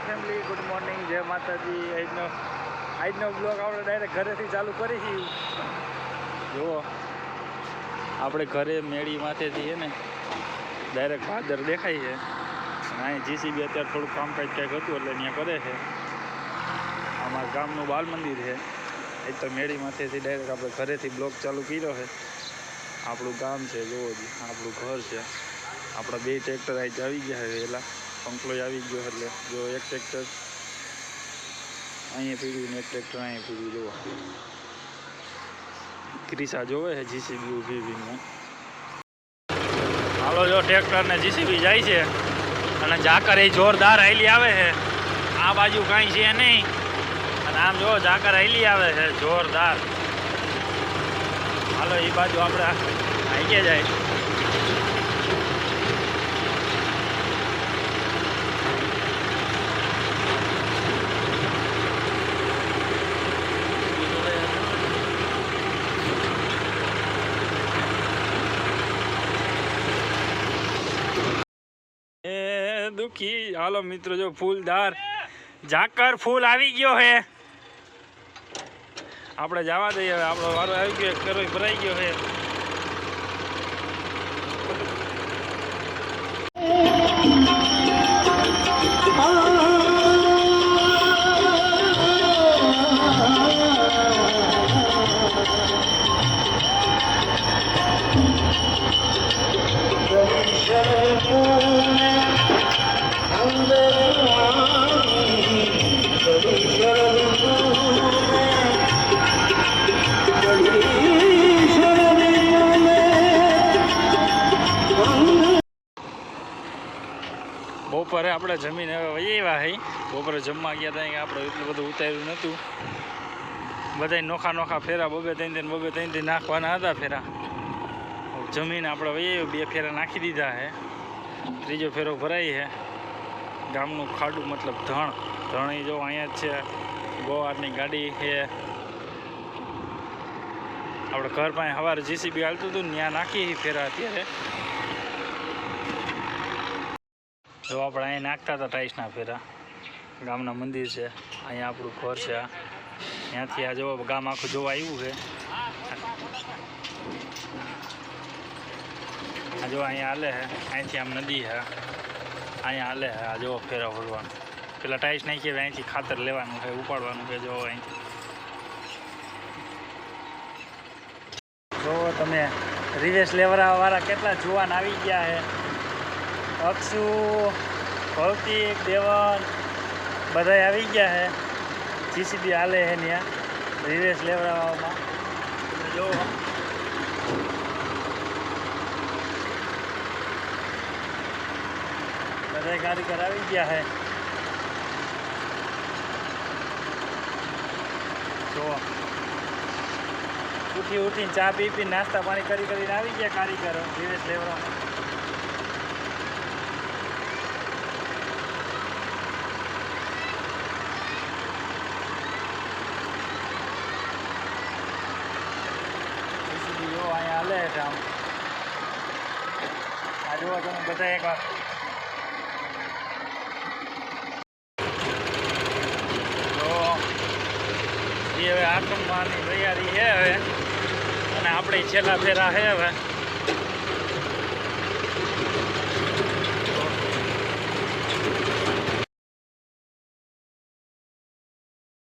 Family good morning જય માતાજી આજનો આજનો બ્લોગ આપણે ડાયરેક્ટ ઘરેથી ચાલુ કરી છીએ જુઓ આપણે ઘરે મેળી માથેથી છે ને ડાયરેક્ટ ભાદર દેખાય છે અને અહીં જીસીબી અત્યારે થોડું કામકાજ કંઈક હતું એટલે ત્યાં કરે છે અમારા ગામનું બાલ મંદિર છે એ તો મેળી માથેથી ડાયરેક્ટ આપણે ઘરેથી બ્લોગ ચાલુ કર્યો છે આપણું ગામ છે જુઓ જી આપણું ઘર છે આપણા બે ટ્રેક્ટર અહીં આવી ગયા છે વહેલા પંકલોય આવી ગયો એટલે જો એક ટ્રેક્ટર અહીંયા પીડ્યું એક ટ્રેક્ટર અહીંયા પીડ્યું જુઓ. ક્રિસા જોવે છે જીસીબી ઊભી હાલો, જો ટ્રેક્ટર ને જીસીબી જાય છે અને ઝાકર એ જોરદાર હાઈલી આવે છે. આ બાજુ કાંઈ છે નહીં. અને આમ જો ઝાકર હાઈલી આવે છે, જોરદાર. હાલો એ બાજુ આપણે હાઈકે જાય એ દુખી. હાલો મિત્રો, જો ફૂલદાર ઝાકર ફૂલ આવી ગયો હે. આપણે જવા દઈએ હવે, આપણો વારો આવી ગયો કરો ભરાઈ ગયો હે. બપોરે આપણે જમીન હવે વહી આવ્યા હઈ બપોરે જમવા ગયા હતા આપણે એટલું બધું ઉતાર્યું નહોતું બધાય નોખા નોખા ફેરા બબે ત્રણ ત્રણ બબે ત્રણ ત્રણ નાખવાના હતા ફેરા હવે જમીન આપણે વહી આવ્યું બે ફેરા નાખી દીધા છે ત્રીજો ફેરો ભરાઈ છે ગામનું ખાડું મતલબ ધણ ધણ ઈ જો અહીંયા જ છે ગોવારની ગાડી છે આપણે ઘર પાસે સવારે જીસીબી હાલતું હતું ને ત્યાં નાખી ફેરા અત્યારે જો આપણે અહીં નાખતા હતા ટાઈસના ફેરા. ગામના મંદિર છે. અહીંયા આપણું ઘર છે. આ ત્યાંથી આ જો ગામ આખું જોવા આવ્યું છે. આ જો અહીંયા હાલે છે. અહીંથી આમ નદી છે. અહીંયા હાલે છે. આ જોવો ફેરા ભરવાનું પેલા ટાઈસ નાખીએ અહીંથી ખાતર લેવાનું છે, ઉપાડવાનું છે જોવો અહીંથી. જો તમે રિવેશ લેવરાવાળા કેટલા જુવાન આવી ગયા છે. અક્ષુ ભૌતિક દેવન બધાય આવી ગયા છે જીસીબી હાલે છે ત્યાં રિવેશ લેવડાવવામાં તમે જો બધા કારીગર આવી ગયા છે જો ઉઠી ઉઠીને ચા પી પી નાસ્તા પાણી કરી કરીને આવી ગયા કારીગરો રિવેશ લેવડાવવામાં છે આમ આ જુઓ તમે બધા એક વાર જો એ હવે આઠમવાની તૈયારી છે હવે. અને આપણે છેલ્લા ફેરા છે હવે.